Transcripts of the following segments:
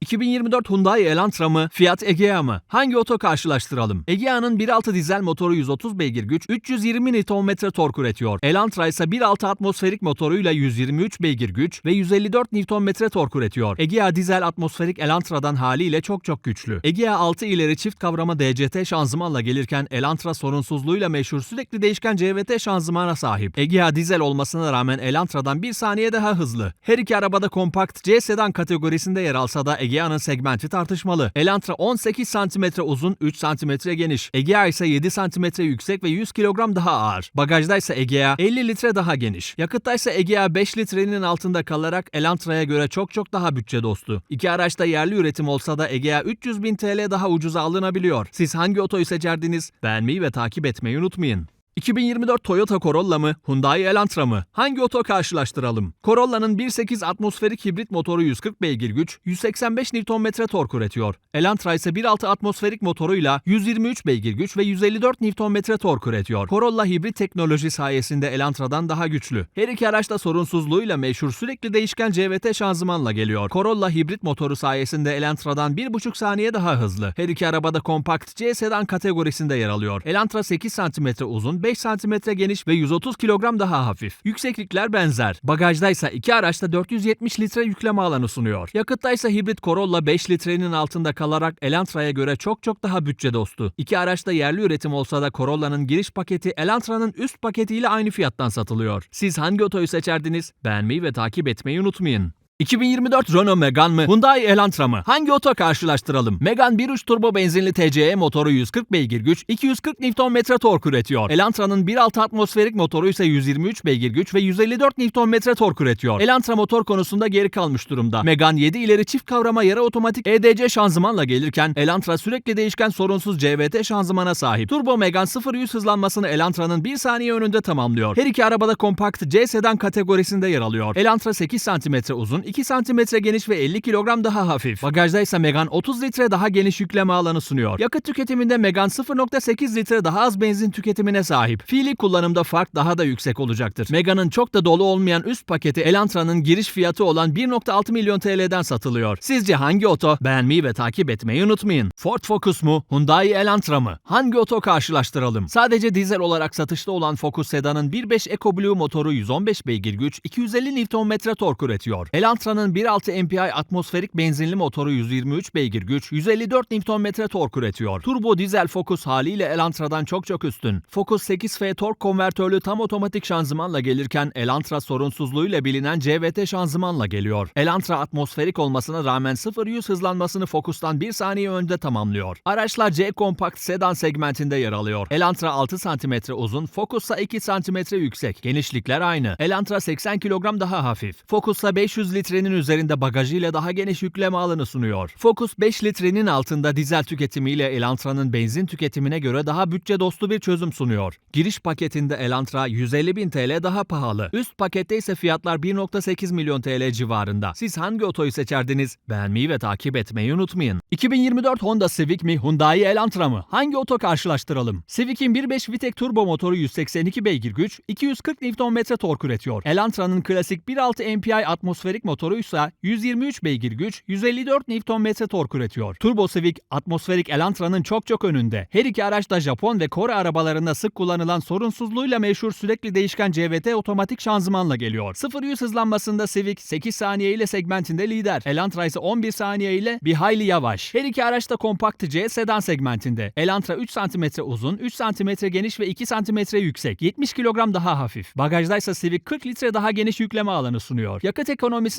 2024 Hyundai Elantra mı, Fiat Egea mı? Hangi oto karşılaştıralım? Egea'nın 1.6 dizel motoru 130 beygir güç, 320 Nm tork üretiyor. Elantra ise 1.6 atmosferik motoruyla 123 beygir güç ve 154 Nm tork üretiyor. Egea dizel atmosferik Elantra'dan haliyle çok çok güçlü. Egea 6 ileri çift kavrama DCT şanzımanla gelirken Elantra sorunsuzluğuyla meşhur sürekli değişken CVT şanzımana sahip. Egea dizel olmasına rağmen Elantra'dan bir saniye daha hızlı. Her iki arabada kompakt C sedan kategorisinde yer alsa da Egea'nın segmenti tartışmalı. Elantra 18 cm uzun, 3 cm geniş. Egea ise 7 cm yüksek ve 100 kilogram daha ağır. Bagajda ise Egea 50 litre daha geniş. Yakıtta ise Egea 5 litrenin altında kalarak Elantra'ya göre çok çok daha bütçe dostu. İki araçta yerli üretim olsa da Egea 300 bin TL daha ucuza alınabiliyor. Siz hangi otoyu seçerdiniz? Beğenmeyi ve takip etmeyi unutmayın. 2024 Toyota Corolla mı, Hyundai Elantra mı? Hangi oto karşılaştıralım? Corolla'nın 1.8 atmosferik hibrit motoru 140 beygir güç, 185 Nm tork üretiyor. Elantra ise 1.6 atmosferik motoruyla 123 beygir güç ve 154 Nm tork üretiyor. Corolla hibrit teknoloji sayesinde Elantra'dan daha güçlü. Her iki araç da sorunsuzluğuyla meşhur sürekli değişken CVT şanzımanla geliyor. Corolla hibrit motoru sayesinde Elantra'dan 1.5 saniye daha hızlı. Her iki arabada kompakt C sedan kategorisinde yer alıyor. Elantra 8 cm uzun, 5 cm geniş ve 130 kilogram daha hafif. Yükseklikler benzer. Bagajda ise iki araçta 470 litre yükleme alanı sunuyor. Yakıtta ise hibrit Corolla 5 litrenin altında kalarak Elantra'ya göre çok çok daha bütçe dostu. İki araçta yerli üretim olsa da Corolla'nın giriş paketi Elantra'nın üst paketiyle aynı fiyattan satılıyor. Siz hangi otoyu seçerdiniz? Beğenmeyi ve takip etmeyi unutmayın. 2024 Renault Megane mı, Hyundai Elantra mı? Hangi oto karşılaştıralım? Megane 1.3 turbo benzinli TCE motoru 140 beygir güç, 240 Nm tork üretiyor. Elantra'nın 1.6 atmosferik motoru ise 123 beygir güç ve 154 Nm tork üretiyor. Elantra motor konusunda geri kalmış durumda. Megane 7 ileri çift kavrama yarı otomatik EDC şanzımanla gelirken Elantra sürekli değişken sorunsuz CVT şanzımana sahip. Turbo Megane 0-100 hızlanmasını Elantra'nın 1 saniye önünde tamamlıyor. Her iki arabada kompakt C sedan kategorisinde yer alıyor. Elantra 8 cm uzun, 2 cm geniş ve 50 kilogram daha hafif. Bagajda ise Megane 30 litre daha geniş yükleme alanı sunuyor. Yakıt tüketiminde Megane 0.8 litre daha az benzin tüketimine sahip. Fiili kullanımda fark daha da yüksek olacaktır. Megane'ın çok da dolu olmayan üst paketi Elantra'nın giriş fiyatı olan 1.6 milyon TL'den satılıyor. Sizce hangi oto? Beğenmeyi ve takip etmeyi unutmayın. Ford Focus mu? Hyundai Elantra mı? Hangi oto karşılaştıralım? Sadece dizel olarak satışta olan Focus sedanın 1.5 EcoBlue motoru 115 beygir güç, 250 Nm tork üretiyor. Elantra'nın 1.6 MPI atmosferik benzinli motoru 123 beygir güç, 154 Nm tork üretiyor. Turbo dizel Focus haliyle Elantra'dan çok çok üstün. Focus 8F tork konvertörlü tam otomatik şanzımanla gelirken Elantra sorunsuzluğuyla bilinen CVT şanzımanla geliyor. Elantra atmosferik olmasına rağmen 0-100 hızlanmasını Focus'tan 1 saniye önde tamamlıyor. Araçlar C kompakt sedan segmentinde yer alıyor. Elantra 6 cm uzun, Focus'sa 2 cm yüksek. Genişlikler aynı. Elantra 80 kilogram daha hafif. Focus'sa 500 litrenin üzerinde bagajıyla daha geniş yükleme alanı sunuyor. Focus 5 litrenin altında dizel tüketimiyle Elantra'nın benzin tüketimine göre daha bütçe dostu bir çözüm sunuyor. Giriş paketinde Elantra 150 bin TL daha pahalı. Üst pakette ise fiyatlar 1.8 milyon TL civarında. Siz hangi otoyu seçerdiniz? Beğenmeyi ve takip etmeyi unutmayın. 2024 Honda Civic mi, Hyundai Elantra mı? Hangi oto karşılaştıralım? Civic'in 1.5 VTEC turbo motoru 182 beygir güç, 240 Nm tork üretiyor. Elantra'nın klasik 1.6 MPI atmosferik motoru ise 123 beygir güç, 154 Nm tork üretiyor. Turbo Civic atmosferik Elantra'nın çok çok önünde. Her iki araç da Japon ve Kore arabalarında sık kullanılan sorunsuzluğuyla meşhur sürekli değişken CVT otomatik şanzımanla geliyor. 0-100 hızlanmasında Civic 8 saniye ile segmentinde lider. Elantra ise 11 saniye ile bir hayli yavaş. Her iki araç da kompakt C sedan segmentinde. Elantra 3 cm uzun, 3 cm geniş ve 2 cm yüksek. 70 kilogram daha hafif. Bagajda ise Civic 40 litre daha geniş yükleme alanı sunuyor. Yakıt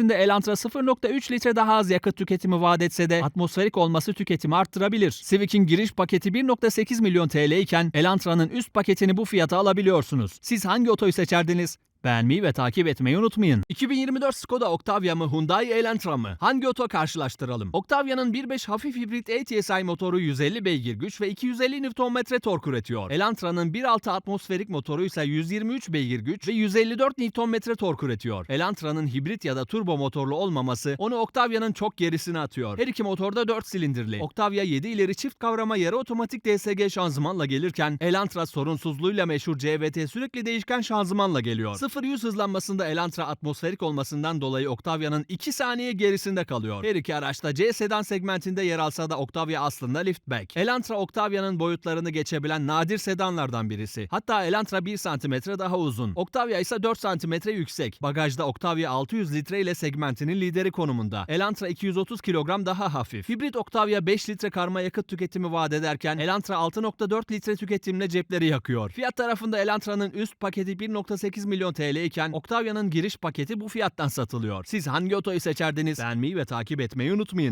ekonomisinde Elantra 0.3 litre daha az yakıt tüketimi vaat etse de atmosferik olması tüketimi arttırabilir. Civic'in giriş paketi 1.8 milyon TL iken Elantra'nın üst paketini bu fiyata alabiliyorsunuz. Siz hangi otoyu seçerdiniz? Beğenmeyi ve takip etmeyi unutmayın. 2024 Skoda Octavia mı Hyundai Elantra mı? Hangi oto karşılaştıralım? Octavia'nın 1.5 hafif hibrit ATSI motoru 150 beygir güç ve 250 Nm tork üretiyor. Elantra'nın 1.6 atmosferik motoru ise 123 beygir güç ve 154 Nm tork üretiyor. Elantra'nın hibrit ya da turbo motorlu olmaması onu Octavia'nın çok gerisine atıyor. Her iki motor da 4 silindirli. Octavia 7 ileri çift kavrama yarı otomatik DSG şanzımanla gelirken Elantra sorunsuzluğuyla meşhur CVT sürekli değişken şanzımanla geliyor. 0-100 hızlanmasında Elantra atmosferik olmasından dolayı Octavia'nın 2 saniye gerisinde kalıyor. Her iki araç da C sedan segmentinde yer alsa da Octavia aslında liftback. Elantra Octavia'nın boyutlarını geçebilen nadir sedanlardan birisi. Hatta Elantra 1 cm daha uzun. Octavia ise 4 cm yüksek. Bagajda Octavia 600 litre ile segmentinin lideri konumunda. Elantra 230 kilogram daha hafif. Hibrit Octavia 5 litre karma yakıt tüketimi vaat ederken Elantra 6.4 litre tüketimle cepleri yakıyor. Fiyat tarafında Elantra'nın üst paketi 1.8 milyon TL iken Octavia'nın giriş paketi bu fiyattan satılıyor. Siz hangi otoyu seçerdiniz? Beğenmeyi ve takip etmeyi unutmayın.